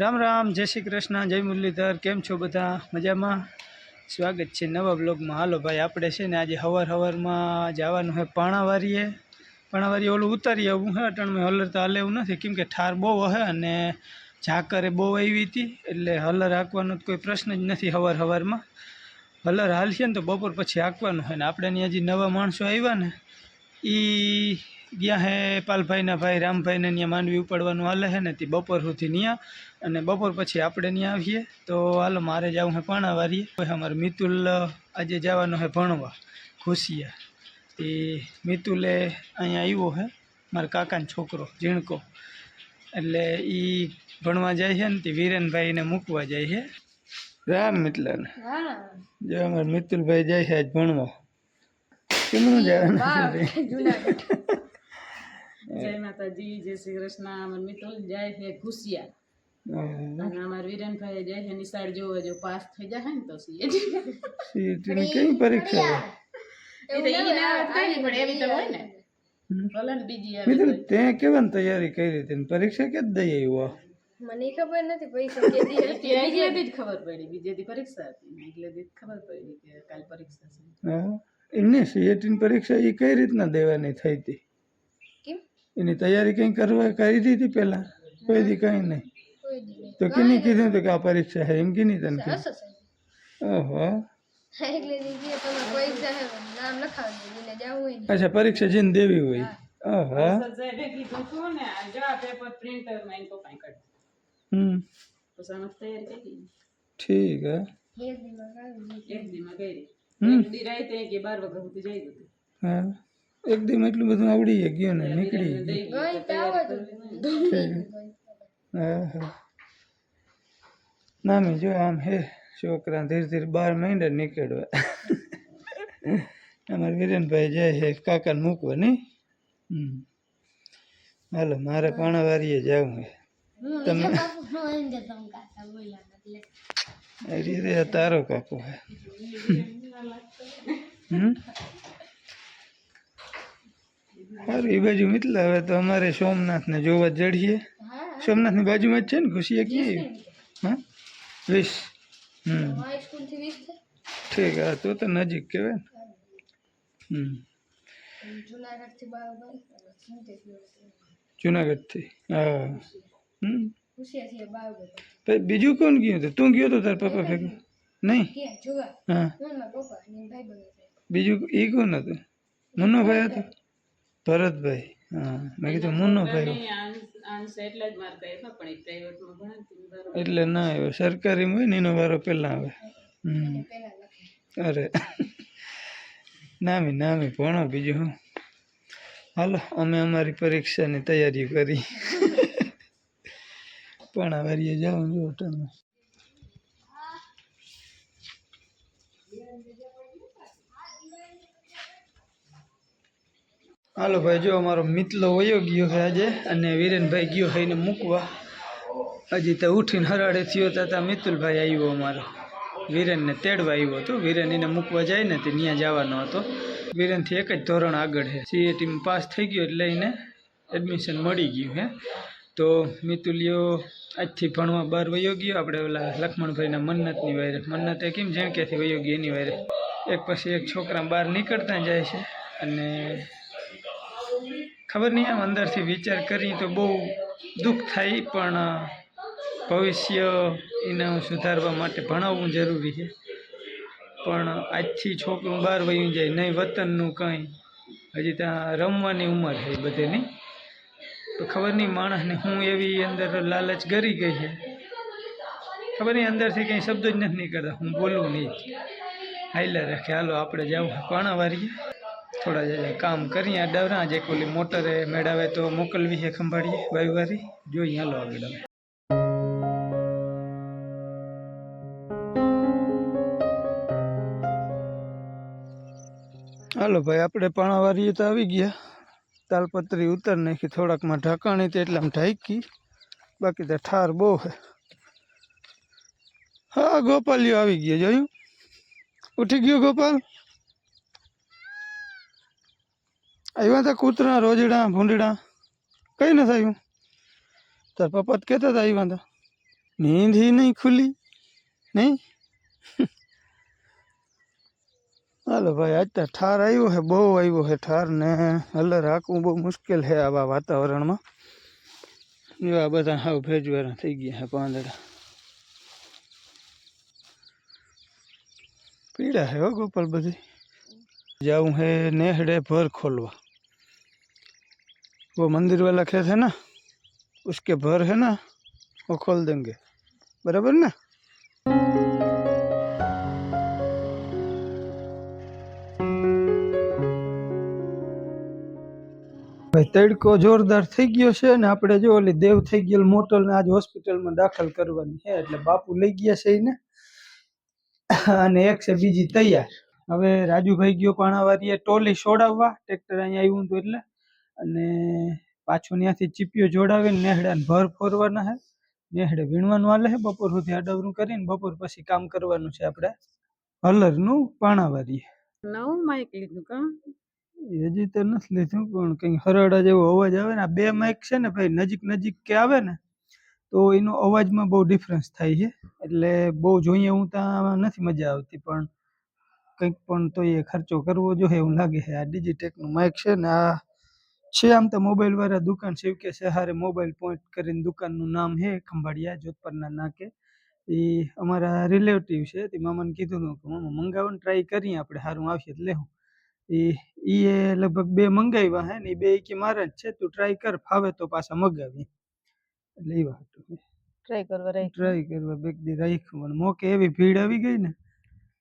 રામ રામ, જય શ્રી કૃષ્ણ, જય મુરલીધર, કેમ છો બધા? મજામાં? સ્વાગત છે નવા બ્લોગમાં. હાલો ભાઈ, આપણે છે ને આજે હવાર હવારમાં જવાનું છે પાણાવારીએ. પાણાવારી ઓલું ઉતારી આવું, હે, અટણમાં હલર તો હાલે એવું નથી. કેમ કે ઠાર બહુ હે અને ઝાકરે બહુ આવી હતી, એટલે હલર હાંકવાનો કોઈ પ્રશ્ન જ નથી હવાર હવારમાં. હલર હાલશે ને તો બપોર પછી હાંકવાનું હોય ને. આપણે ત્યાં હજી નવા માણસો આવ્યા ને એ ગયા હે પાલભાઈના ભાઈ રામભાઈને ત્યાં માંડવી ઉપાડવાનું હાલે છે ને તે બપોર સુધી ત્યાં અને બપોર પછી આપણે ત્યાં આવીએ. તો હાલો મારે જવું છે પાણાવારીએ. અમારે મિતુલ આજે જવાનો છે ભણવા ખુશિયા તે મિતુલે અહીંયા આવ્યો છે મારા કાકાનો છોકરો ઝીણકો. એટલે એ ભણવા જાય છે ને તે વિરેનભાઈને મૂકવા જાય છે રામ મિત્રને. જો અમારા મિતુલભાઈ જાય છે આજ ભણવા. કેમનું જવાનું જય માતાજી જય શ્રી કૃષ્ણ. અમાર મિતુલ જાય છે ખુશિયા અને અમાર વિરેનભાઈ જાય છે નિશાળ જોવા જો પાસ થઈ જાય ને તો સીએ સીટીની કઈ પરીક્ષા? હોય એ તો ઈ ના કઈ નહીં પડે એવી તો હોય ને. હમ. ભલે ને બીજી આવે. મિતુલ તે કેવાની તૈયારી કરી હતી ને? પરીક્ષા કે દઈ આવ્યો? મને ખબર નથી પૈસા કે દી હતી. આગલેથી જ ખબર પડી. બીજે દી પરીક્ષા હતી. આગલેથી જ ખબર પડી કે કાલ પરીક્ષા છે. હા. એમને સીએટીની પરીક્ષા એ કઈ રીતના દેવાની થઈ હતી? કેમ એની તૈયારી કંઈ કરવા કરી દીધી પહેલા? કોઈ દી કંઈ નહીં. કોઈ દી નહીં તો કેની કીધું હતું કે આ પરીક્ષા છે એમ કીની તને કીધું? હસો સાહેબ ઓહો. એટલે દી કે તમે પૈસા હે નામ લખાવી દે એને જાવું હોય ને. અચ્છા પરીક્ષા જઈને દેવી હોય. ઓહો. સાહેબે કીધું તું ને આ જો આ પેપર પ્રિન્ટરમાં એને પપ્પાએ કાઢ હમ. પછી અમે તૈયારી કરી ઠીક હે. એક દી માં કાઢી એક દી માં કરી. હમ. એક દી રાતે કે બાર વાગ્યા સુધી જઈ ગયું હા એક દી એટલું બધું આવડી ગયું ને નીકળી ગયું. દઈ ગઈ તો. આવો તો. હા હા. ના મેં જો આમ હે છોકરા ધીરે ધીરે બાર મહિને નીકળવા. અમારે વિરેનભાઈ જાય છે કાકાને મૂકવા નહીં? હમ. હાલો મારે પાણાવારીએ જવું છે તમે? એ રીતે આ તારો કાકો હે. હમ? સારું એ બાજુ મિતલા હવે તો અમારે સોમનાથને જોવા જડીએ. સોમનાથની બાજુમાં જ છે ને ખુશીએ ક્યાં હા? વીસ? હમ. હાઈ સ્કૂલથી વીસ છે? ઠીક હા તો તો નજીક કહેવાય ને. હમ. જુનાગઢથી બારોબાર સિત્તેર કિલોમીટર જુનાગઢથી? હા. હમ. ખુશિયા થી બારોબાર પછી બીજું કોણ ગયું હતું? તું ગયો તો તાર પપ્પા ભેગો? નહીં? ક્યાં? જોવા. હા. હું મારા પપ્પા અને ભાઈ બંધ બીજું એ કોણ હતું? મુન્નોભાઈ હતો? ભરતભાઈ હા. મેં કીધું મુન્નોભાઈ ભાઈ. એટલે ના આવ્યો સરકારીમાં હોય ને એનો વારો પહેલાં આવે. હમ. અરે. નામી નામી ભણો બીજું હું. હાલો અમે અમારી પરીક્ષાની તૈયારી કરી. પણ વારીએ જાઉં જો હોટલમાં હાલો ભાઈ, જો અમારો મિતલો વયો ગયો છે આજે અને વિરેનભાઈ ગયો છે એને મૂકવા. હજી તો ઉઠીને હરાડે થયો હતા મિતુલભાઈ આવ્યો અમારો. વિરેનને તેડવા આવ્યો હતો. વિરેન એને મૂકવા જાય ને તે ત્યાં જવાનો હતો. વિરેનથી એક જ ધોરણ આગળ છે. સીએટીમાં પાસ થઈ ગયો એટલે એને એડમિશન મળી ગયું હે તો મિતુલિયો આજથી ભણવા બહાર વયો ગયો. આપણે ઓલા લક્ષ્મણભાઈના મન્નતની વાયરે મન્નતે કેમ ઝીણકેથી વયો ગયો એની વાયરે એક પછી એક છોકરા બહાર નીકળતા જાય છે અને ખબર નહીં આમ અંદરથી વિચાર કરી તો બહુ દુઃખ થાય, પણ ભવિષ્ય એને સુધારવા માટે ભણાવવું જરૂરી છે. પણ, આજથી છોકરું બહાર વયું જાય, નહીં વતનનું કંઈ. હજી ત્યાં રમવાની ઉંમર છે બધેની. તો ખબર નહીં માણસને હું એવી અંદર લાલચ ગરી ગઈ છે. ખબર નહીં અંદરથી કંઈ શબ્દ જ નથી નીકળતા હું બોલું નહીં. હાઈલા રાખે. હાલો, આપણે જાવ. પાણાવારીએ થોડા જરા કામ કરીએ આ ડવરા જે ઓલી મોટરે મેળાવે તો મોકલવી છે ખંભાળીએ વાયુવારી જોઈએ હાલો આગળ અમે હાલો ભાઈ, આપણે પાણાવારીએ તો આવી ગયા. તાલપત્રી ઉતર નાખી, થોડાકમાં ઢાંકાણી તે એટલામાં ઢાંકી. બાકી તો ઠાર બહુ છે. હા ગોપાલિયો આવી ગયો, જોયું? ઉઠી ગયો ગોપાલ? आयो था कूतरा रोजड़ा भूडड़ा कहीं ना सही तर पपत कहता था आई बंदा नींद ही नहीं खुली नहीं हलो भाई आज तो ठार आयो है बो आयो है ठार ने हल राखू बहु मुश्किल है आवा वातावरण में आ बता हाउ भेज थी गया है पांदड़ा पीड़ा है वो गोपाल बधी जाऊ है नेहड़े पर खोलवा वो मंदिर वाला खेत है ना उसके भर है ना वो खोल देंगे बराबर ना ભાઈ તડકો જોરદાર થઈ ગયો છે ને આપણે જો ઓલી દેવ થઈ ગયેલ મોટલ ને આજ હોસ્પિટલમાં દાખલ કરવાની છે એટલે બાપુ લઈ ગયા છે એને અને એક છે બીજી તૈયાર હવે રાજુભાઈ ગયો પાણાવારીએ ટોલી છોડાવવા ટ્રેક્ટર અહીંયા આવ્યું હતું એટલે અને પાછું ત્યાંથી ચીપીઓ જોડાવીને નેહડાને ભર ફોરવાના હે. નેહડે વીણવાનું હાલે હે બપોર સુધી આડવરું કરીને બપોર પછી કામ કરવાનું છે આપણે. હલરનું પાણાવારીએ નવું માઇક લીધું કા? હજી તો નથી લીધું પણ કઈ હરડા જેવો અવાજ આવે ને આ બે માઇક છે ને ભાઈ નજીક નજીક કે આવે ને તો એનો અવાજમાં બહુ ડિફરન્સ થાય છે. એટલે બહુ જોઈએ હું ત્યાં નથી મજા આવતી પણ કંઈક પણ તો એ ખર્ચો કરવો જોઈએ એવું લાગે છે. આ ડિજિટેકનું માઇક છે ને આ છે આમ તો મોબાઈલ વાળા દુકાન છે કે સહારે મોબાઈલ પોઈન્ટ કરીને દુકાનનું નામ છે ખંભાળિયા જોધપરના નાકે. એ અમારા રિલેટિવ છે તે મામાને કીધું હતું કે મામા મંગાવવાનું ટ્રાય કરીએ આપણે સારું આવશે એટલે લેવું એ એ લગભગ બે મંગાવ્યા હે ને એ બે કે મારા જ છે તું ટ્રાય કર ફાવે તો પાછા મગાવી એટલે એ વાત ટ્રાય કરવા રહી ટ્રાય કરવા બેક દી રાખ્યું પણ મોકે એવી ભીડ આવી ગઈ ને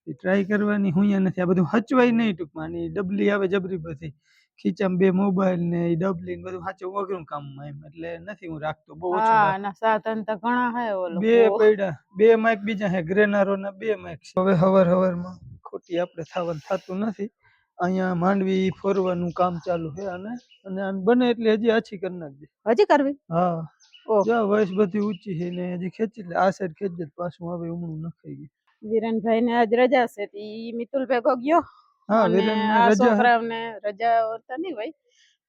એ ટ્રાય કરવાની હુંયા નથી આ બધું હચવાય નહીં ટૂંકમાં ની ડબલી આવે જબરી બધી ખીચામાં બે મોબાઈલ ને ડબલી ને બધું સાચું અઘરું કામમાં એમ એટલે નથી હું રાખતો બહુ ઓછું હા રાખું. ના સાધન તો ઘણા હે ઓલો બે પૈડા બે માઇક બીજા હે ગ્રેનારો ના બે માઇક છે. હવે હવાર હવારમાં ખોટી આપણે થવાનું થતું નથી. અહીંયા માંડવી ફોરવાનું કામ ચાલુ છે અને અને બને એટલે હજી આછી કરી નાખજે. હજી કરવી? હા. ઓહ. જો વયસ બધી ઊંચી છે ને હજી ખેંચી લે આ સાઈડ ખેંચજે તો પાછું હવે ઉમણું નખાઈ ગયું. વિરનભાઈ ને આજ રજા છે તી મિતુલ ભેગો ગયો છોકરાઓને રજા તો નહીં હોય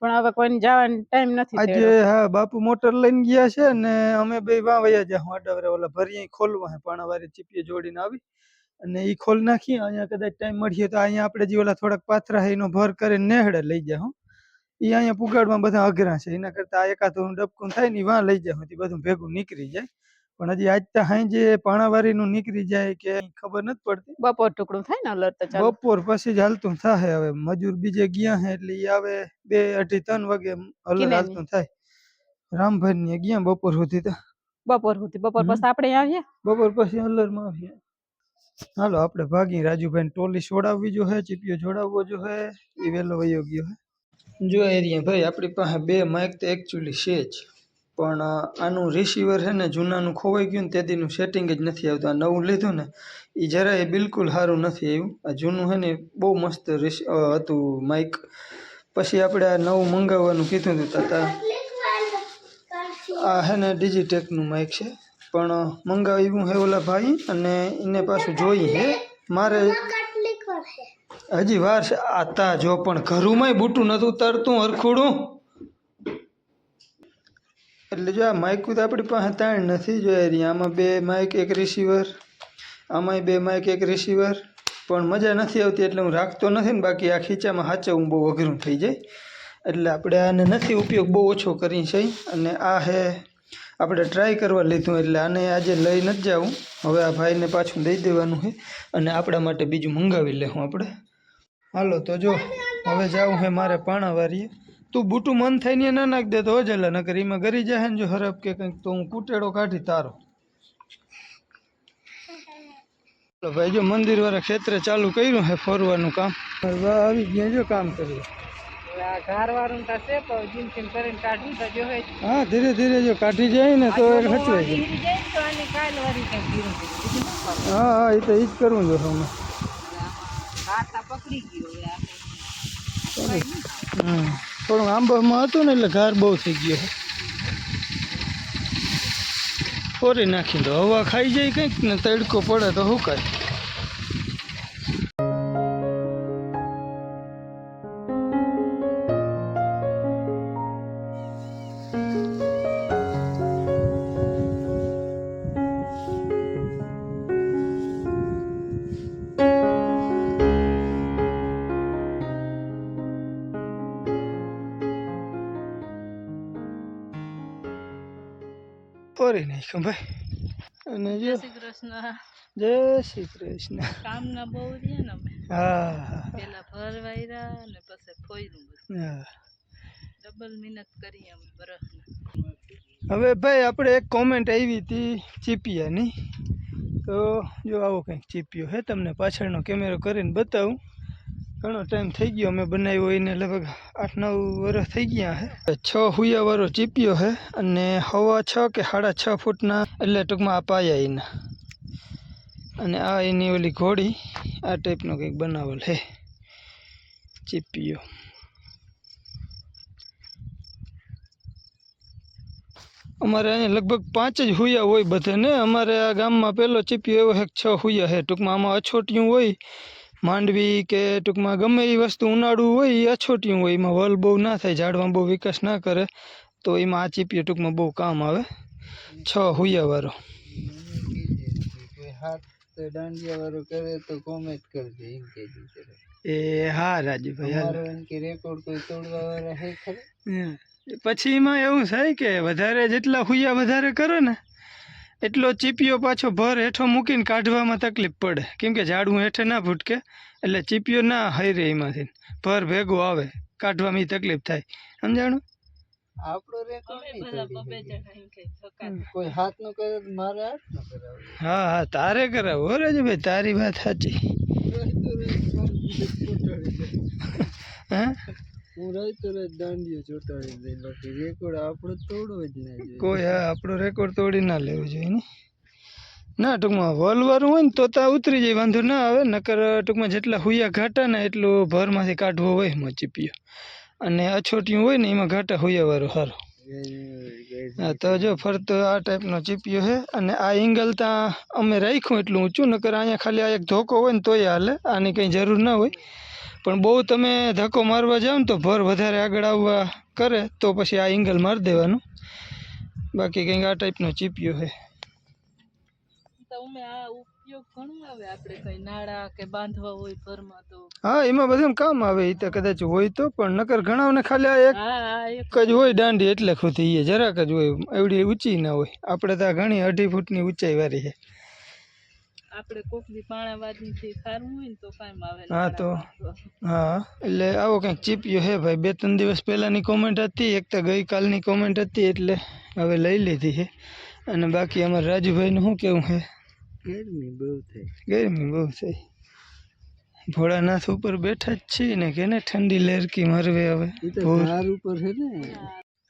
પણ હવે કોઈને જવાનો ટાઈમ નથી આજે હા બાપુ મોટર લઈને ગયા છે ને અમે બે વાં વયા જા આડાવરે ઓલા ભરી ખોલવા હે પાણાવારી ચીપીએ જોડીને આવી અને ઈ ખોલ નાખી. અહીંયા કદાચ ટાઈમ મળીએ તો અહીંયા આપણે જે ઓલા થોડાક પાથરા હે એનો ભર કરીને નેહડે લઈ જા હું. ઈ અહીંયા પુગાડમાં બધા અઘરા છે. એના કરતા આ એકાદું ડબકું થાય ને વા લઈ તે બધું ભેગું નીકળી જાય. પણ હજી આજ તો હાંજે પાણાવારીનું નીકળી જાય કે ખબર નથી પડતી. બપોર ટુકડું થાય ને અલર્ટ તો ચાલો. બપોર પછી જ હાલતું થાય હવે. મજૂર બીજે ગયા હે એટલે ઈ આવે બે અઢી ત્રણ વાગે અલર્ટ હાલતું થાય. રામભાઈ ને ગયા બપોર સુધી તો. બપોર સુધી. બપોર હમ. પછી આપણે આવીએ? બપોર પછી અલરમાં આવીએ. હાલો આપણે ભાગી રાજુભાઈ ટોલી છોડાવવી જો હે ચીપિયો જોડાવવો જો હે એ વહેલો વયો ગયો હે. જો એરિયા ભાઈ આપણી પાસે બે માઇક તો એકચ્યુઅલી છે જ. પણ આનું રિસીવર છે ને જૂનાનું ખોવાઈ ગયું ને તેદીનું સેટિંગ જ નથી આવતું. આ નવું લીધું ને એ જરાય બિલકુલ સારું નથી આવ્યું. આ જૂનું છે ને, બહુ મસ્ત રિસ- હતું માઇક પછી આપણે આ નવું મંગાવવાનું કીધું હતું તાતા. આ છે ને ડિજિટેકનું માઇક છે. પણ મંગાવ્યું હે ઓલા ભાઈ અને એને પાછું જોઈ હે. મારે હજી વાર છે. આ તા જો પણ ઘરુંમાંય બૂટું નતું તરતું હરખુડું. એટલે જો આ માઇક તો આપણી પાસે તાણ નથી જોઈ રહી. આમાં બે માઇક એક રિસીવર આમાંય બે માઇક એક રિસીવર પણ મજા નથી આવતી એટલે હું રાખતો નથી ને, બાકી આ ખીચામાં હાચવું બહુ અઘરું થઈ જાય. એટલે આપણે આને નથી ઉપયોગ બહુ ઓછો કરી છે. અને આ હે, આપણે ટ્રાય કરવા લીધું એટલે આને આજે લઈ નથી જાઉં હવે આ ભાઈને પાછું દઈ દેવાનું છે અને આપણા માટે બીજું મંગાવી લેવું આપણે. હાલો તો જો, હવે જાઉં હે મારે પાણાવારીએ તું બૂટું મન થાય ને ના નાખ દે તો જલા નકર એમાં ગરી જાય ને જો હરફ કે કંઈક તો હું કૂટેડો કાઢી તારો. તો ભાઈ જો મંદિર વાળા ક્ષેત્રે ચાલુ કર્યું હે ફરવાનું કામ. હવે આવી ગયા જો કામ કરી આ ઘર વાળું તો છે પણ જીમ જીમ કરીને કાઢવું તો જો હે હા ધીરે ધીરે જો કાઢી જાય ને તો એ હચવાઈ જાય. ઈ જાય તો આને કાલ વાળી કંઈક ધીરે. ધીરે બીજું શું કરવું? હા હા એ તો એ જ કરવું જો હમણાં. હાથ આ પકડી ગયો હવે આપણે હમ. થોડું આંબામાં હતું ને એટલે ઘાર બહુ થઈ ગયો. ફોરી નાખી દો હવા ખાઈ જાય કંઈક ને તડકો પડે તો હુકાય કરી ભાઈ અને જય શ્રી કૃષ્ણ જય શ્રી કૃષ્ણ કામના બહુ રહ્યા ને અમે. હા પેલા ભરવાયરા ને પછી ફોયરું બધું. હા. ડબલ મહેનત કરી અમે બરફ હવે ભાઈ આપણે એક કોમેન્ટ આવી હતી ચીપિયાની. તો જો આવો કંઈક ચીપિયો હે તમને પાછળનો કેમેરો કરીને બતાવું. ઘણો ટાઈમ થઈ ગયો અમે બનાવ્યો એને લગભગ આઠ નવ વર્ષ થઈ ગયા હે. છ હુયાવાળો ચીપ્યો હે અને હવા છ કે સાડા છ ફૂટના એટલે ટૂંકમાં આ પાયા એના. અને આ એની ઓલી ઘોડી આ ટાઈપનો કંઈક બનાવેલ હે. ચીપિયો. અમારે અહીંયા લગભગ પાંચ જ હુયા હોય બધે ને અમારે આ ગામમાં પહેલો ચીપિયો એવો એક છ હુયા છે ટૂંકમાં આમાં અછોટિયું હોય માંડવી કે ટૂંકમાં ગમે એ વસ્તુ ઉનાળું હોય એ અછોટિયું હોય એમાં વલ બહુ ના થાય ઝાડમાં બહુ વિકાસ ના કરે તો એમાં આ ચીપિયો ટૂંકમાં બહુ કામ આવે. છ હુયાવાળો એ હા રાજુભાઈ રેકોર્ડ કોઈ તોડવા પછી એમાં એવું થાય કે વધારે જેટલા હુયા વધારે કરે ને એટલો ચીપિયો પાછો ભર હેઠો મૂકીને કાઢવામાં તકલીફ પડે. કેમ કે ઝાડવું હેઠે ના ફૂટકે એટલે ચીપિયો ના હૈરે એમાંથી. ભર ભેગો આવે કાઢવામાં તકલીફ થાય. સમજાણું? હા હા તારે કરાવો. હો રાજુભાઈ તારી વાત સાચી. હા? હું રહેતો રહે દાંડિયો ચોટાડી દઈ બાકી રેકોર્ડ આપણો તોડવો જ ના જોઈએ. કોઈ હા, આપણો રેકોર્ડ તોડી ના લેવો જોઈએ ને. ના, ટૂંકમાં વલવાળું હોય ને તો ત્યાં ઉતરી જાય, વાંધો ના આવે. નકર ટૂંકમાં જેટલા હુયા ઘાટા ને એટલું ભરમાંથી કાઢવો હોય એમાં ચીપિયો. અને અછોટિયું હોય ને એમાં ઘાટા હુયાવાળું સારું હા, તો જો ફરતો આ ટાઈપનો ચીપિયો છે અને આ એંગલ ત્યાં અમે રાખ્યું એટલું ઊંચું, નકર અહીંયા ખાલી આ એક ધોકો હોય ને તોય હાલે. આની કંઈ જરૂર ના હોય. પણ બહુ તમે ધક્કો મારવા જાઓ ને તો ભર વધારે આગળ આવવા કરે તો પછી આ એંગલ મારી દેવાનું. બાકી કંઈક આ ટાઈપનો ચીપિયો છે. ઘણું હા એમાં બધું કામ આવે એ તો કદાચ હોય તો પણ નકર ઘણાને ખાલી આ એક જ હોય દાંડી એટલે ખુદી જરાક જ હોય એવડી ઊંચી ના હોય. આપણે તો ઘણી અઢી ફૂટની ઊંચાઈ વાળી છે. આપણે કોકની પાણા વાદની થી સારું હોય ને તો કામ આવે હા તો હા એટલે આવો કંઈક ચીપ્યો હે ભાઈ. બે ત્રણ દિવસ પહેલાંની કોમેન્ટ હતી એક તો ગઈકાલની કોમેન્ટ હતી એટલે હવે લઈ લીધી છે. અને બાકી અમારે રાજુભાઈનું શું કેવું છે? ગરમી બહુ થઈ. ગરમી બહુ થઈ. ભોળાનાથ ઉપર બેઠા જ છીએ ને કે ને ઠંડી લેરકી મરવે હવે. ઉપર છે ને.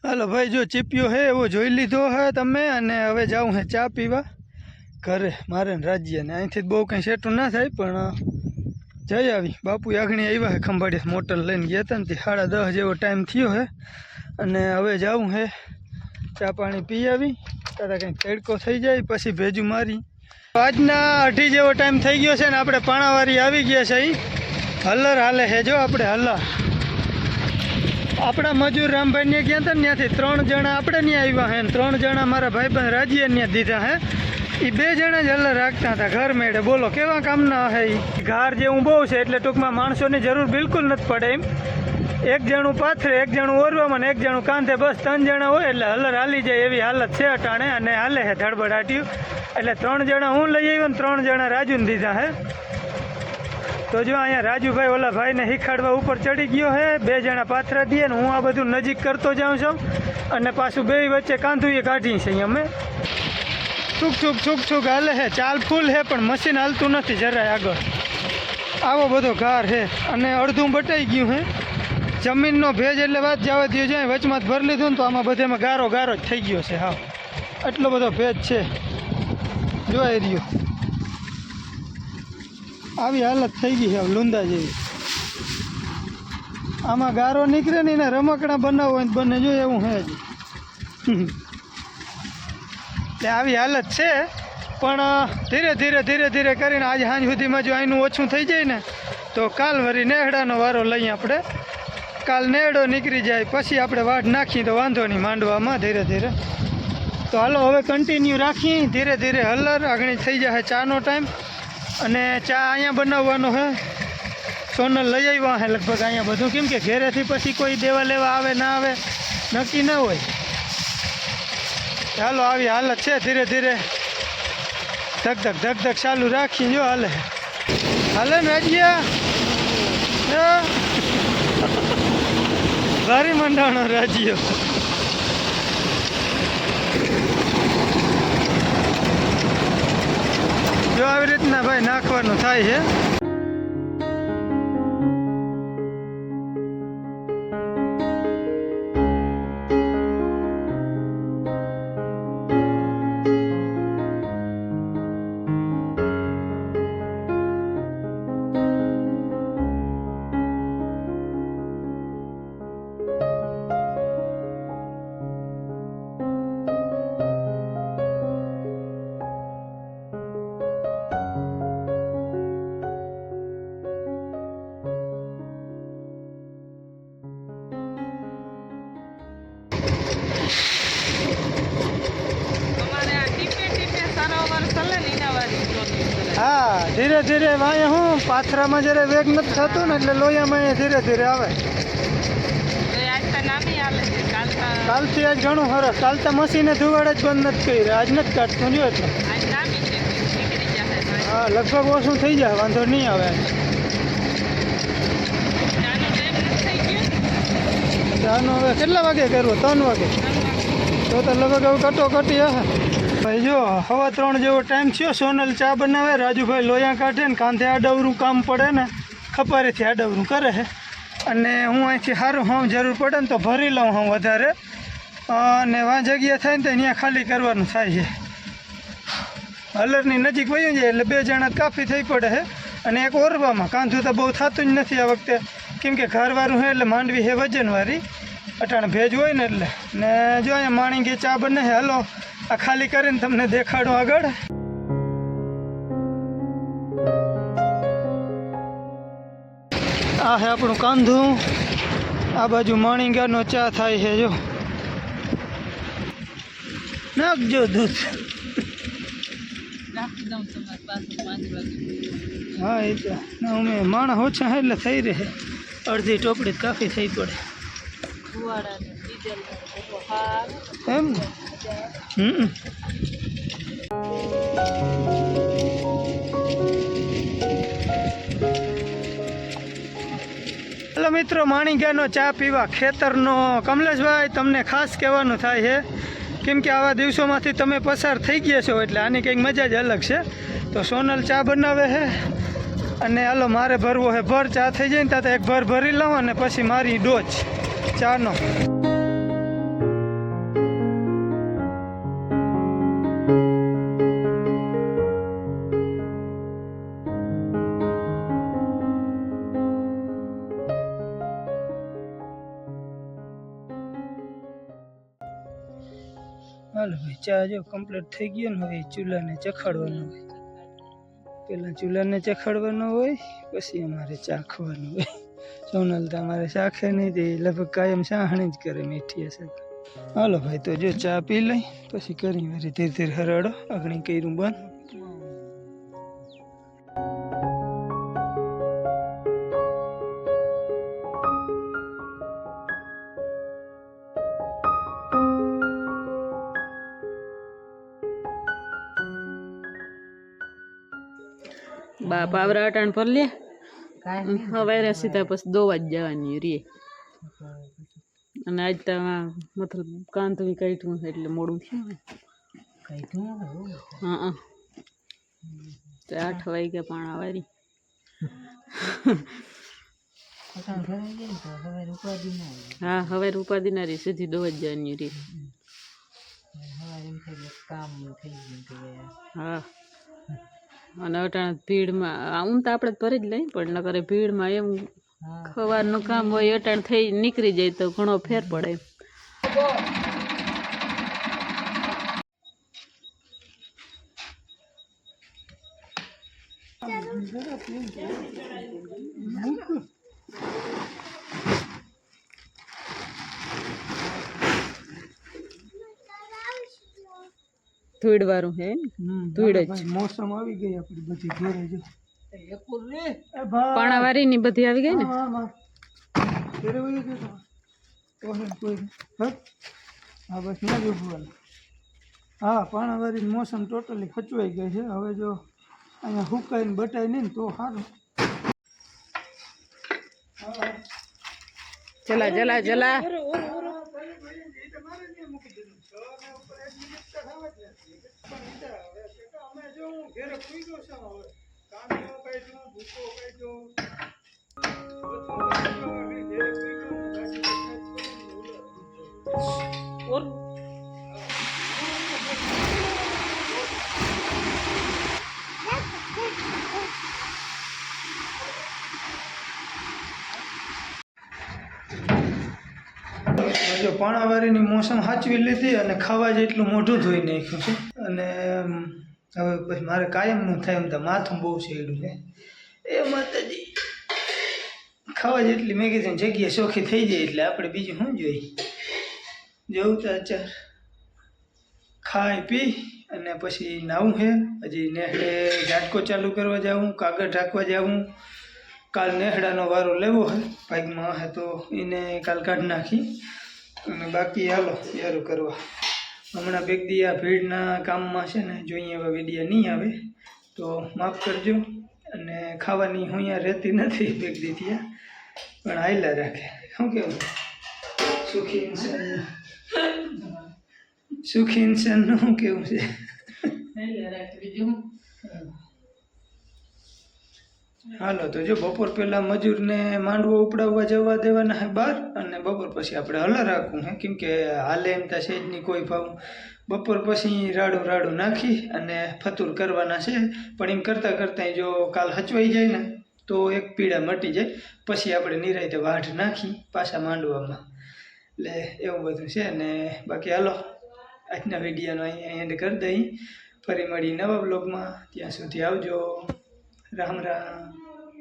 હાલો ભાઈ જો ચીપ્યો હે એવો જોઈ લીધો હે તમે અને હવે જાઉં હે ચા પીવા. ઘરે, મારે ને રાજ્યને અહીંથી બહુ કંઈ સેટું ના થાય, પણ જઈ આવી. બાપુ આગણી આવ્યા હે ખંભાળિયા મોટર લઈને ગયા હતા ને તે સાડા દસ જેવો ટાઈમ થયો હે, અને હવે જાઉં હે, ચા પાણી પી આવી, તારા કંઈક તડકો થઈ જાય, પછી ભેજું મારી. આજના અઢી જેવો ટાઈમ થઈ ગયો છે ને આપણે પાણાવારી આવી ગયા છે અહીં. હલર હાલે છે જો આપણે હલર આપણા મજૂર રામભાઈ ને ગયા હતા ને ત્યાંથી ત્રણ જણા આપણે ત્યાં આવ્યા હે ત્રણ જણા મારા ભાઈબંધ રાજ્ય ત્યાં દીધા હે. એ બે જણા જ હલર રાખતા હતા, ઘર મેળે. બોલો, કેવા કામના હે ઘાર જેવું બહુ છે એટલે ટૂંકમાં માણસોની જરૂર બિલકુલ નથી પડે એમ. એક જણું પાથરે, એક જણું ઓરવામાં ને એક જણું કાંધે બસ ત્રણ જણા હોય એટલે હલર હાલી જાય એવી હાલત છે અટાણે અને હાલે છે ધડબડાટ્યું એટલે ત્રણ જણા હું લઈ આવ્યો ને ત્રણ જણા રાજુને દીધા હે. તો જો અહીંયા રાજુભાઈ ઓલા ભાઈને હિખાડવા ઉપર ચડી ગયો હે, બે જણા પાથરા દઈએ ને હું આ બધું નજીક કરતો જાઉં છું. અને પાછું બે વચ્ચે કાંધું એ કાઢી છે અમે. છૂક છૂક છૂક છૂક હાલે છે ચાલ ફૂલ છે પણ મશીન હાલતું નથી જરાય આગળ. આવો બધો ઘાર છે અને અડધું બટાઈ ગયું હે. જમીનનો ભેજ એટલે વાત જવા દો છે વચમાં જ ભરી લીધું ને તો આમાં બધેમાં ગારો ગારો જ થઈ ગયો છે. હા એટલો બધો ભેજ છે. જોઈ રહ્યો. આવી હાલત થઈ ગઈ છે લુંદા જેવી. આમાં ગારો નીકળે ને એના રમકડા બનાવો હોય બને જો એવું હે જ. એટલે આવી હાલત છે. પણ ધીરે ધીરે ધીરે ધીરે કરીને આજ સાંજ સુધીમાં જો અહીંનું ઓછું થઈ જાય ને, તો કાલ વરી નેહડાનો વારો લઈએ આપણે. કાલ નેહડો નીકળી જાય, પછી આપણે વાટ નાખીએ તો વાંધો નહીં માંડવામાં ધીરે ધીરે. તો હાલો, હવે કન્ટિન્યુ રાખી, ધીરે ધીરે હલર આગળ થઈ જશે ચાનો ટાઈમ અને ચા અહીંયા બનાવવાનો હે. સોનલ લઈ આવ્યા હે લગભગ અહીંયા બધું. કેમ કે ઘેરેથી પછી કોઈ દેવા લેવા આવે, ના આવે, નક્કી ના હોય. ચાલો આવી હાલત છે, ધીરે ધીરે. ધક ધક ધક ધક, ચાલુ રાખી, જો હાલે. હાલે રાજ્યા ભારી મંડાણો રાજ્યો. જો આવી રીતના ભાઈ નાખવાનું થાય છે. ધીરે ધીરે વાંહે હું પાથરામાં જ્યારે વેગ નથી થતો ને એટલે લોહીમાં અહીંયા ધીરે ધીરે આવે. કાલથી આજ ઘણું સરસ. કાલ તો મશીને ધુવાડ જ બંધ નથી કરી આજ નથી કાઢતું જો એટલે. હા લગભગ ઓછું થઈ જાય વાંધો નહીં આવે. ચાનું હવે કેટલા વાગે કરવું? ત્રણ વાગે? તો તો લગભગ હવે કટોકટી હશે. ભાઈ, જો, હવા ત્રણ જેવો ટાઈમ થયો, સોનલ ચા બનાવે, રાજુભાઈ લોયા કાઢે ને કાંધે આડવરું કામ પડે ને ખપારીથી આડવરું કરે છે અને હું અહીંથી સારું હું જરૂર પડે ને તો ભરી લઉં હું વધારે. અને વાં જગ્યા થાય ને તો અહીંયા ખાલી કરવાનું થાય છે. હલરની નજીક વયું જાય એટલે બે જણા કાફી થઈ પડે છે અને એક ઓરવામાં કાંધું તો બહુ થતું જ નથી આ વખતે. કેમ કે ઘરવાળું છે એટલે માંડવી છે વજનવાળી. અટાણે ભેજ હોય ને એટલે. ને જો અહીંયા માણીગી ચા બને હે હલો આ ખાલી કરીને તમને દેખાડો આગળ. આ છે આપણું કાંધું. આ બાજુ માણીગાનો ચા થાય છે જો. નાખજો દૂધ. હા એ તો. અમે માણસ ઓછા છે એટલે થઈ રહે. અડધી ટોપડી કાફી થઈ પડે. એમ? ને હમ. હેલો મિત્રો માણીગાનો ચા પીવા ખેતરનો. કમલેશભાઈ, તમને ખાસ કહેવાનું થાય છે, કેમ કે આવા દિવસોમાંથી તમે પસાર થઈ ગયા છો, એટલે આની કંઈક મજા જ અલગ છે. તો સોનલ ચા બનાવે છે, અને હાલો મારે ભરવો છે. ભર ચા થઈ જાય ને, ત્યાં એક ભર ભરી લઉં અને પછી મારી ડોચ ચાનો. ચા જો કમ્પ્લીટ થઈ ગયો ને હવે ચૂલાને ચખાડવાનો હોય. પહેલાં ચૂલાને ચખાડવાનો હોય, પછી અમારે ચાખવાનું હોય. સોનલ તો અમારે ચાખે નહીં તે લગભગ કાયમ સાહણી જ કરે મીઠી હશે. હાલો ભાઈ, તો જો ચા પી લઈ, પછી કરી ધીરે ધીરે હરાડો, અગણી કર્યું બંધ. બા પાવરા અટાણ પર લે. હવે સીધા પછી દોવા જ જવાની રે અને આજ તો મતલબ કાંતવી કાઢ્યું છે એટલે મોડું થયું હા આઠ વાગ્યા પણ આવારી હા હવે ઉપાધિ ના રહી સીધી દોવા જ જવાની રે હા. અને અટાણે ભીડમાં આમ તો આપણે ભરી જ લઈ પણ નકરે ભીડમાં એમ ખવારનું કામ હોય અટાણ થઈ નીકળી જાય તો ઘણો ફેર પડે. ધૂળ વાળું હે ધૂળ જ. ભાઈ મોસમ આવી ગઈ આપણી બધી ઘરે જો. પાણા ની બધી આવી ગઈ ને? હા બસ ના જ ઉભું હાલ. હા પાણાવાળી મોસમ ટોટલી ખચવાઈ ગઈ છે. હવે જો અહીંયા હુકાઈને બટાઈ નહીં ને તો સારું ચલા ચલા ચલા જો પાણાવાળીની મોસમ સાચવી લીધી અને ખાવા જેટલું મોઢું ધોઈ નાખ્યું છે. અને હવે પછી મારે કાયમનું થાય એમ તો માથું બહુ શેડ્યું છે. એ માતાજી, ખાવા જેટલી મેં કીધું જગ્યા ચોખ્ખી થઈ જાય એટલે આપણે બીજું શું જોઈએ? જવું તો અચાર. ખાઈ પી અને પછી નાવું છે હજી નેહડે ઝાટકો ચાલુ કરવા જાવું કાગળ ઢાંકવા જાવું કાલ નેહડાનો વારો લેવો હોય પાઇકમાં હે તો એને કાલ કાઢી નાખી. અને બાકી હાલો, યારું કરવા. હમણાં બેગ દી આ ભીડના કામમાં છે ને જોઈએ એવા વિડીયા નહીં આવે, તો માફ કરજો. અને ખાવાની હું અહીંયા રહેતી નથી બેગ દી ત્યાં, પણ આયલા રાખે. શું કેવું સુખી ઇન્સાન. સુખી ઇન્સાનનું શું કેવું છે? હાલો, તો જો બપોર પહેલાં મજૂરને માંડવો ઉપડાવવા જવા દેવાના હે બહાર, અને બપોર પછી આપણે હલા રાખવું હે. કેમ કે હાલે એમ તા શેજની કોઈ ભાવ. બપોર પછી રાડું રાડું નાખી અને ફતુર કરવાના છે. પણ એમ કરતાં કરતાં જો કાલ હચવાઈ જાય ને, તો એક પીડા મટી જાય. પછી આપણે નિરાયતે વાઢ નાખી પાછા માંડવામાં. એટલે એવું બધું છે ને, બાકી હાલો, આજના વિડીયોનો અહીંયા એન્ડ કરી દઈ. ફરી મળી નવા બ્લોગમાં ત્યાં સુધી આવજો. રામ રામ